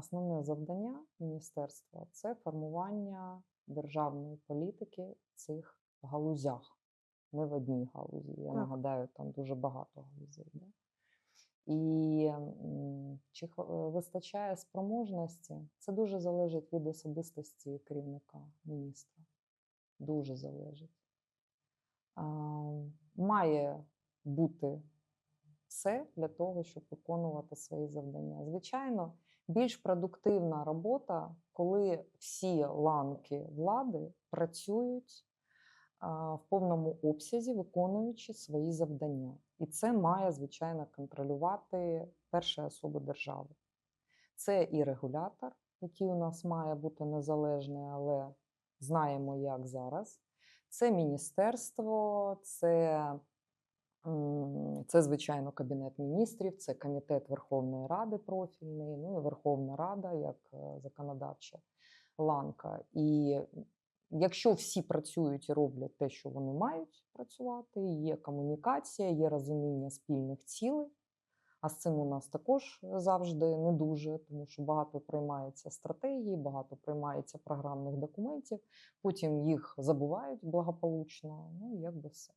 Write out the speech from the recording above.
основне завдання міністерства це формування державної політики в цих галузях, не в одній галузі. Я Так. нагадаю, там дуже багато галузей. Да? І чи е, вистачає спроможності? Це дуже залежить від особистості керівника міністра. Дуже залежить. А, має бути все для того, щоб виконувати свої завдання. Звичайно, більш продуктивна робота, коли всі ланки влади працюють в повному обсязі, виконуючи свої завдання. І це має, звичайно, контролювати перша особа держави. Це і регулятор, який у нас має бути незалежний, але знаємо, як зараз. Це міністерство, це, це звичайно, Кабінет міністрів, це комітет Верховної Ради профільний, ну і Верховна Рада як е, законодавча ланка. І якщо всі працюють і роблять те, що вони мають працювати, є комунікація, є розуміння спільних цілей. А з цим у нас також завжди не дуже, тому що багато приймається стратегії, багато приймається програмних документів, потім їх забувають благополучно. Ну, як би все.